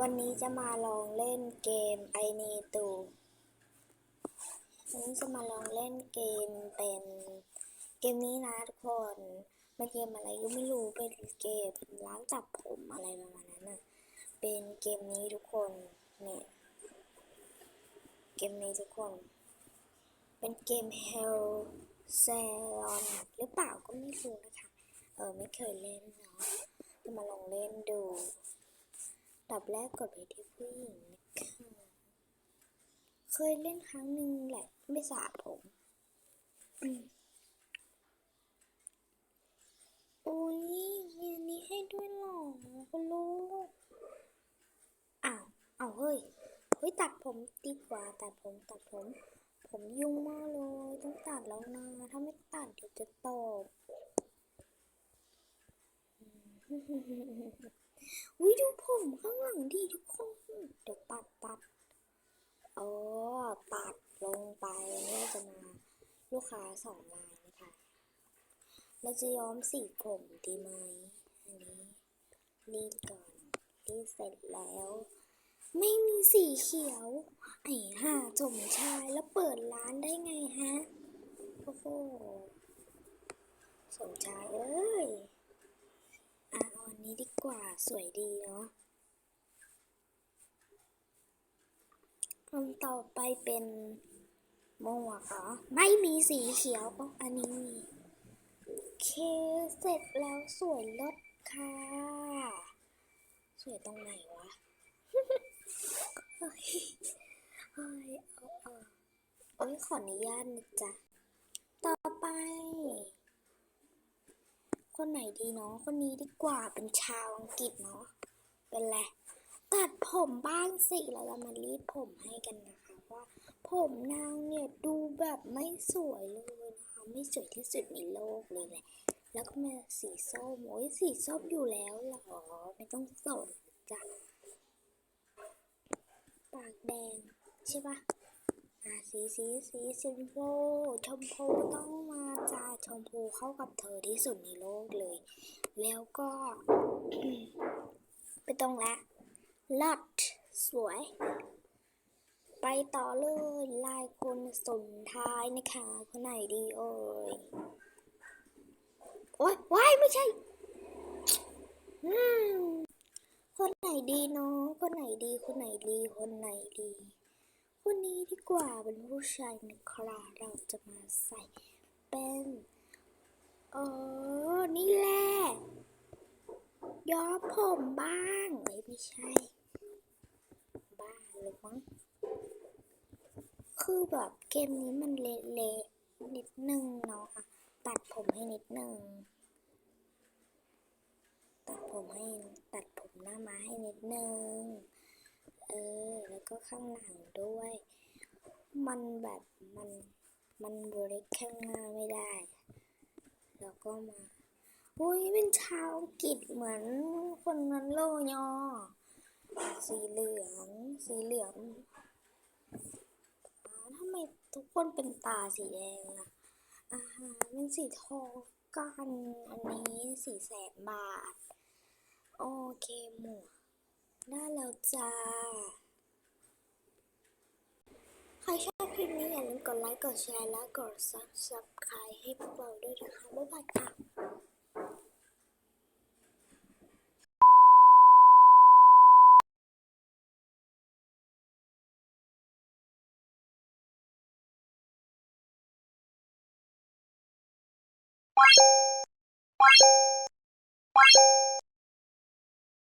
วันนี้จะมาลองเล่นเกมไอเนตูวันนี้จะมาลองเล่นเกมเป็นเกมนี้นะทุกคนเป็นเกมอะไรก็ไม่รู้เป็นเกมล้างจับผมอะไรประมาณนั้นน่ะเป็นเกมนี้ทุกคนเนี่ยเกมนี้ทุกคน เป็นเกม Hell s a l o n หรือเปล่าก็ไม่รู้นะคะ เออไม่เคยเล่นเนาะจะมาลองเล่นดู ดับแรกกดไปที่ผู้หญิงนะคะเคยเล่นครั้งหนึ่งแหละ ไม่สระผมอืมอุ้ยมีอันนี้ให้ด้วยหรอคุณลูกอ้าวอ้าวเฮ้ย เฮ้ยตัดผมดีกว่าตัดผมตัดผม ผมยุ่งมากเลย ต้องตัดแล้วนะ ถ้าไม่ตัดเดี๋ยวจะตก วิดูผมข้างหลังดีทุกคนเดี๋ยวตัดตัดโอ้ตัดลงไปเนี่จะมาลูกค้าสองลายนะคะเราจะย้อมสีผมดีไหมอันนี้รีดก่อนรีดเสร็จแล้ว ไม่มีสีเขียว ไอ้ห่าสมชายแล้วเปิดร้านได้ไงฮะ โอ้โหสมชายเอ้ย นี้ดีกว่าสวยดีเนาะอันต่อไปเป็นหมวกเหรอ ไม่มีสีเขียวอ๋ออันนี้มีโอเคเสร็จแล้วสวยลดค่ะ สวยตรงไหนวะเฮ้ยโอ้ยขออนุญาตนะจ๊ะ ต่อไป คนไหนดีเนาะคนนี้ดีกว่าเป็นชาวอังกฤษเนาะเป็นไรตัดผมบ้างสิเราจะมารีดผมให้กันนะคะว่าผมนางเนี่ยดูแบบไม่สวยเลยนะคะไม่สวยที่สุดในโลกเลยแหละ แล้วก็มาสีส้มโอ้ยสีส้มอยู่แล้วเหรอไม่ต้องสนจ้ะปากแดงใช่ปะ อ่าสีสีสีชมพูชมพูต้องมาจ้าชมพูเข้ากับเธอที่สุดในโลกเลย แล้วก็ไปตรงละลอดสวย ไปต่อเลยลายคนสุดท้ายนะคะคนไหนดีเอ่ยโอ๊ยว้ายไม่ใช่คนไหนดีเนาะคนไหนดีคนไหนดีคนไหนดี คนนี้ดีกว่าเป็นผู้ชายนะครับเราจะมาใส่เป็นเออนี่แหละย้อมผมบ้างเอ้ยไม่ใช่ บ้าหรือมั้งคือแบบเกมนี้มันเละๆนิดนึงเนาะตัดผมให้นิดนึงตัดผมให้ตัดผมหน้ามาให้นิดนึง ก็ข้างหลังด้วย มันแบบมันมันบริกข้างหน้าไม่ได้ แล้วก็มาอุ้ยเป็นชาวอังกฤษเหมือนคนนั้นเลยอสีเหลือง สีเหลืองทำไมทุกคนเป็นตาสีแดงล่ะอาหารเป็นสีทองกันอันนี้สี่แสนบาท โอเคหมวกได้แล้วจ้า ใคลิปนี้อย่าลืมกดไลค์ กดแชร์ และกด subscribe ให้พวกเราด้วยนะคะ บ๊ายบายค่ะ Bye.